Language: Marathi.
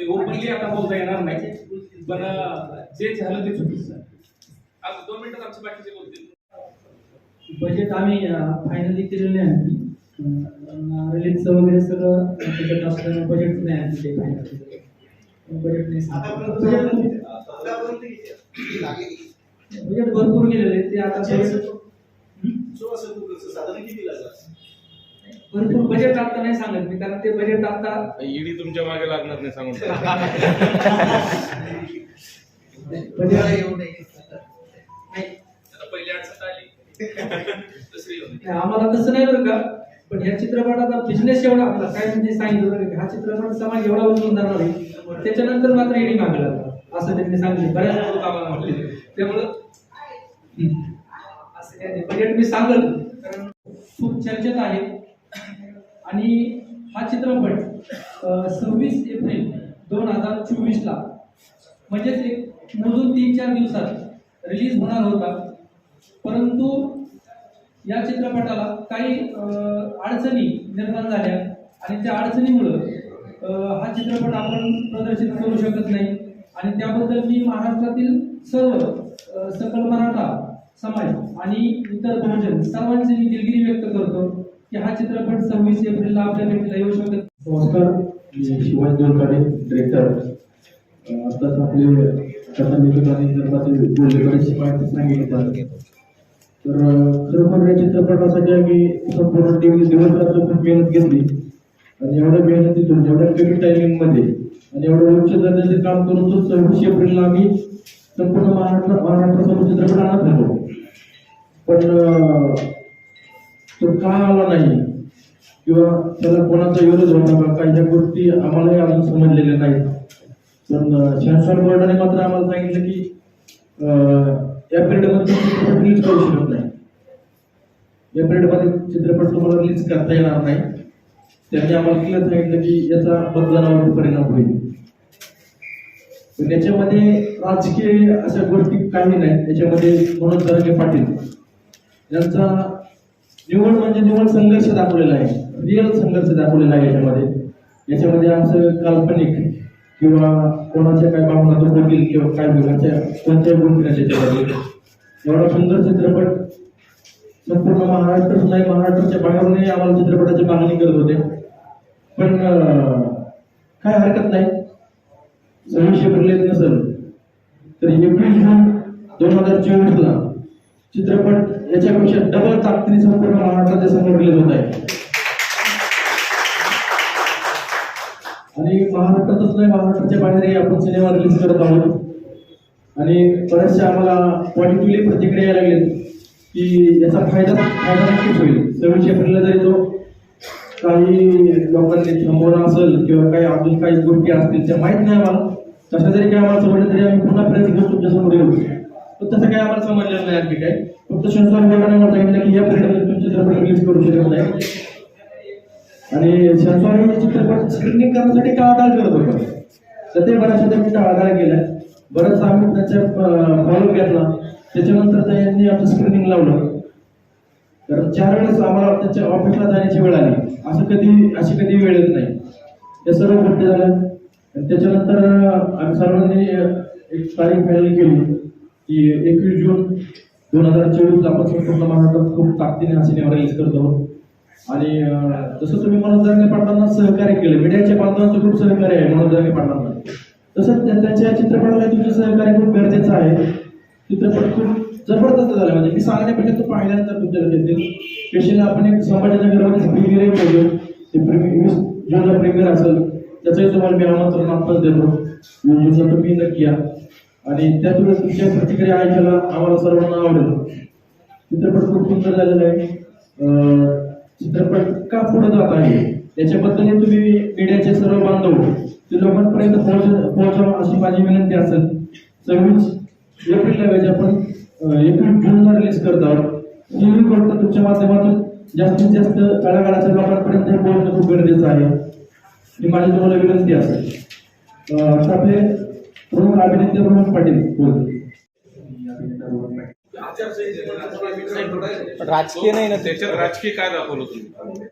ते ओपनली आता बोलता येणार नाही. पण जे झालं ते चुकीचं. आता दोन मिनिटात आमचे बाकीचे बोलतील. बजेट आम्ही फायनली केलेलं आहे. रिलीजचं वगैरे सगळं त्याच्यात असल्यानं बजेट नाही आणखी ते फायनल बजेट नाही. बजेट भरपूर गेलेलं आहे. ते आता बजेट भरपूर बजेट आता नाही सांगत मी कारण ते बजेट आता ईडी तुमच्या मागे लागणार नाही सांगून. बजेट आता पहिली अडचण आली. दुसरी होती आम्हाला तसं नाही बरं का पण ह्या चित्रपटाचा बिझनेस एवढा आपला काय म्हणजे सांगितलं बरं का, हा चित्रपट समाज एवढा उचलून जाणार आहे त्याच्यानंतर मात्र ईडी मागे लागणार असं त्यांनी सांगितलं. बऱ्याच लोक आम्हाला म्हटले. त्यामुळं असं काय नाही. बजेट मी सांगल कारण खूप चर्चेत आहे. आणि हा चित्रपट सव्वीस एप्रिल दोन हजार चोवीसला म्हणजेच एक मोजून तीन चार दिवसात रिलीज होणार होता. परंतु या चित्रपटाला काही अडचणी निर्माण झाल्या आणि त्या अडचणीमुळं हा चित्रपट आपण प्रदर्शित करू शकत नाही. आणि त्याबद्दल मी महाराष्ट्रातील सर्व सकल मराठा समाज आणि इतर बहुजन सर्वांची मी दिलगिरी व्यक्त करतो. की हा चित्रपट सव्वीस एप्रिलला आपल्या भेटीला येऊ शकत नमस्कार मी शिवाजी दोरकाडे डिरेक्टर आताच आपले कथा लेखकांनी बरेचशी माहिती सांगितली तर अं, पण या चित्रपटासाठी आम्ही संपूर्ण दिवस रात्र खूप मेहनत घेतली. आणि एवढ्या मेहनतीतून एवढ्या कमी टायमिंगमध्ये आणि एवढं उच्च दर्जाचे काम करून तो सव्वीस एप्रिलला आम्ही संपूर्ण महाराष्ट्र महाराष्ट्रासमोर चित्रपट आणत होतो. पण तो का आला नाही किंवा त्याला कोणाचा विरोध होता का? काही ह्या गोष्टी आम्हालाही अजून समजलेल्या नाहीत. पण शासन बोर्डाने मात्र आम्हाला सांगितलं की या पिरियडमध्ये चित्रपट रिलीज करू शकत नाही. या पिरियडमध्ये चित्रपट तुम्हाला रिलीज करता येणार नाही. त्यांनी आम्हाला क्लिअर सांगितलं की याचा मतदानावर परिणाम होईल. याच्यामध्ये राजकीय अशा गोष्टी काही नाही याच्यामध्ये मनोज जरांगे पाटील यांचा निवड म्हणजे निवड संघर्ष दाखवलेला आहे. रिअल संघर्ष दाखवलेला आहे याच्यामध्ये. याच्यामध्ये असं काल्पनिक किंवा कोणाच्या काय भावना दुखवतील किंवा काय विभागाच्या कोणत्याही भूमिकाच्या त्याच्यामध्ये. एवढा सुंदर चित्रपट संपूर्ण महाराष्ट्र नाही महाराष्ट्राच्या बाहेरूनही आम्हाला चित्रपटाची मागणी करत होते. पण काय हरकत नाही. सव्वीसशे भरले नसेल. तर एकवीस जून दोन हजार चोवीसला चित्रपट याच्यापेक्षा डबल ताकदीने संपूर्ण महाराष्ट्राच्या समोर रिलीज होत आहे. आणि महाराष्ट्रातच नाही महाराष्ट्राच्या बाहेरही आपण सिनेमा रिलीज करत आहोत. आणि बऱ्याचशा आम्हाला पॉझिटिव्हली प्रतिक्रिया यायला की याचा फायदा फायदा नक्कीच होईल. सव्वीस एप्रिलला जरी तो काही लोकांनी थांबवणं असेल किंवा काही अजून काही गोष्टी असतील त्या माहीत नाही आम्हाला. तशा जरी काय आम्हाला समजलं तरी आम्ही पुन्हा प्रयत्न घेऊन तुमच्यासमोर येऊ. पण तसं काही आम्हाला समजलेलं नाही आणखी काय फक्त संस्था बोर्डाने सांगितलं की या पिरियडमध्ये तुमचे चित्रपट रिलीज करू शकत नाही. आणि संस्था चित्रपट स्क्रीनिंग करण्यासाठी टाळाटाळ करत होतो. तर ते बऱ्याचशा त्यांनी टाळाटाळ केल्या. बरंच आम्ही त्याच्या फॉलो घेतला. त्याच्यानंतर त्यांनी आमचं स्क्रीनिंग लावलं. कारण चार वेळेस आम्हाला त्याच्या ऑफिसला जाण्याची वेळ आली. असं कधी अशी कधी वेळ येत नाही. त्या सर्व गोष्टी झाल्या. त्याच्यानंतर आम्ही सर्वांनी एक तारीख फायनल केली. की एकवीस जून दोन हजार चोवीसला आपण संपूर्ण महाराष्ट्रात खूप ताकदीने हा सिनेमा रिलीज करतो आणि जसं तुम्ही मनोज जारंगे पाटलांना सहकार्य केलं मीडियाच्या बांधवांचं खूप सहकार्य आहे मनोज जारंगे पाटलांना. तसंच त्या- त्यांच्या चित्रपटाला तुमचं सहकार्य खूप गरजेचं आहे. चित्रपट खूप जबरदस्त झाला. म्हणजे मी सांगण्यापेक्षा तो पाहिल्यानंतर तुमच्या लक्षात येईल स्पेशली आपण एक संभाजीनगरमध्ये प्रीमियर बोललो. ते प्रीमियर जूनला प्रीमियर असेल. त्याचंही तुम्हाला मी आमंत्रण आत्ताच देतो. म्हणजे तुम्ही नक्की या. आणि त्यातूनच तुमच्या प्रतिक्रिया ऐकायला आम्हाला सर्वांना आवडेल. चित्रपट खूप सुंदर झालेला आहे. चित्रपट का पुढे जात आहे? याच्याबद्दल तुम्ही मीडियाचे सर्व बांधव ते लोकांपर्यंत पोहोच पोहोचावा अशी माझी विनंती असेल. सव्वीस एप्रिलला वेळेस आपण एप्रिल जूनला रिलीज करत आहोत. टीव्ही गोष्ट तुमच्या माध्यमातून जास्तीत जास्त कलाकाराच्या लोकांपर्यंत पोहोचणं खूप गरजेचं आहे. ही माझी तुम्हाला विनंती असेल. आता आपले प्रमुख अभिनेते प्रमुख पाटील राजकीय नाही ना त्याच्यात राजकीय काय दाखवलं तुम्ही?